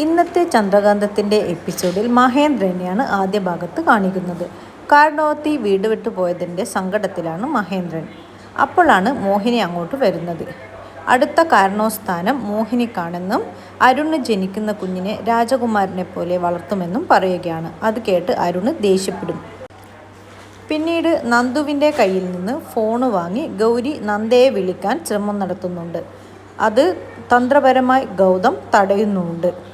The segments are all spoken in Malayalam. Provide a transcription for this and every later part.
ഇന്നത്തെ ചന്ദ്രകാന്തത്തിന്റെ എപ്പിസോഡിൽ മഹേന്ദ്രനെയാണ് ആദ്യ ഭാഗത്ത് കാണിക്കുന്നത്. കാരണവത്തി വീട് വിട്ടു പോയതിന്റെ സങ്കടത്തിലാണ് മഹേന്ദ്രൻ. അപ്പോഴാണ് മോഹിനി അങ്ങോട്ട് വരുന്നത്. അടുത്ത കാരണോസ്ഥാനം മോഹിനിക്കാണെന്നും അരുണ് ജനിക്കുന്ന കുഞ്ഞിനെ രാജകുമാരനെ പോലെ വളർത്തുമെന്നും പറയുകയാണ്. അത് കേട്ട് അരുണ് ദേഷ്യപ്പെടും. പിന്നീട് നന്ദുവിന്റെ കയ്യിൽ നിന്ന് ഫോണ് വാങ്ങി ഗൗരി നന്ദയെ വിളിക്കാൻ ശ്രമം നടത്തുന്നുണ്ട്. അത് തന്ത്രപരമായി ഗൗതം തടയുന്നുമുണ്ട്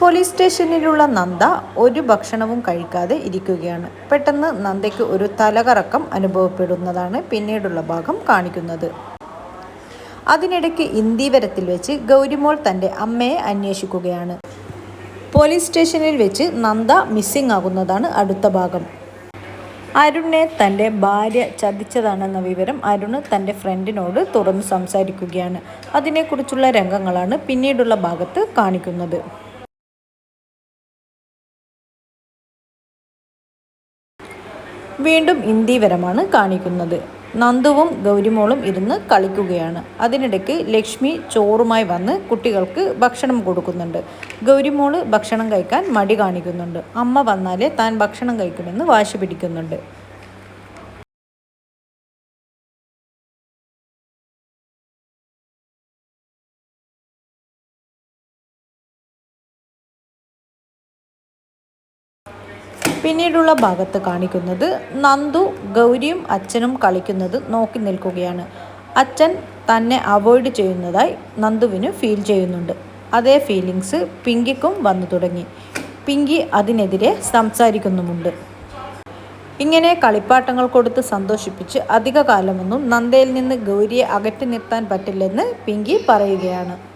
പോലീസ് സ്റ്റേഷനിലുള്ള നന്ദ ഒരു ഭക്ഷണവും കഴിക്കാതെ ഇരിക്കുകയാണ്. പെട്ടെന്ന് നന്ദയ്ക്ക് ഒരു തലകറക്കം അനുഭവപ്പെടുന്നതാണ് പിന്നീടുള്ള ഭാഗം കാണിക്കുന്നത്. അതിനിടയ്ക്ക് ഇന്ദീവരത്തിൽ വെച്ച് ഗൗരിമോൾ തന്റെ അമ്മയെ അന്വേഷിക്കുകയാണ്. പോലീസ് സ്റ്റേഷനിൽ വെച്ച് നന്ദ മിസ്സിംഗ് ആകുന്നതാണ് അടുത്ത ഭാഗം. അരുണിനെ തന്റെ ഭാര്യ ചതിച്ചതാണെന്ന വിവരം അരുണ് തന്റെ ഫ്രണ്ടിനോട് തുറന്ന് സംസാരിക്കുകയാണ്. അതിനെക്കുറിച്ചുള്ള രംഗങ്ങളാണ് പിന്നീടുള്ള ഭാഗത്ത് കാണിക്കുന്നത്. വീണ്ടും ഇന്ദീവരമാണ് കാണിക്കുന്നത്. നന്ദുവും ഗൗരിമോളും ഇരുന്ന് കളിക്കുകയാണ്. അതിനിടയ്ക്ക് ലക്ഷ്മി ചോറുമായി വന്ന് കുട്ടികൾക്ക് ഭക്ഷണം കൊടുക്കുന്നുണ്ട്. ഗൗരിമോൾ ഭക്ഷണം കഴിക്കാൻ മടി കാണിക്കുന്നുണ്ട്. അമ്മ വന്നാലേ താൻ ഭക്ഷണം കഴിക്കുമെന്ന് വാശി പിടിക്കുന്നുണ്ട്. പിന്നീടുള്ള ഭാഗത്ത് കാണിക്കുന്നത് നന്ദു ഗൗരിയും അച്ഛനും കളിക്കുന്നത് നോക്കി നിൽക്കുകയാണ്. അച്ഛൻ തന്നെ അവോയ്ഡ് ചെയ്യുന്നതായി നന്ദുവിന് ഫീൽ ചെയ്യുന്നുണ്ട്. അതേ ഫീലിങ്സ് പിങ്കിക്കും വന്നു തുടങ്ങി. പിങ്കി അതിനെതിരെ സംസാരിക്കുന്നുമുണ്ട്. ഇങ്ങനെ കളിപ്പാട്ടങ്ങൾ കൊടുത്ത് സന്തോഷിപ്പിച്ച് അധിക കാലമൊന്നും നന്ദയിൽ നിന്ന് ഗൗരിയെ അകറ്റി നിർത്താൻ പറ്റില്ലെന്ന് പിങ്കി പറയുകയാണ്.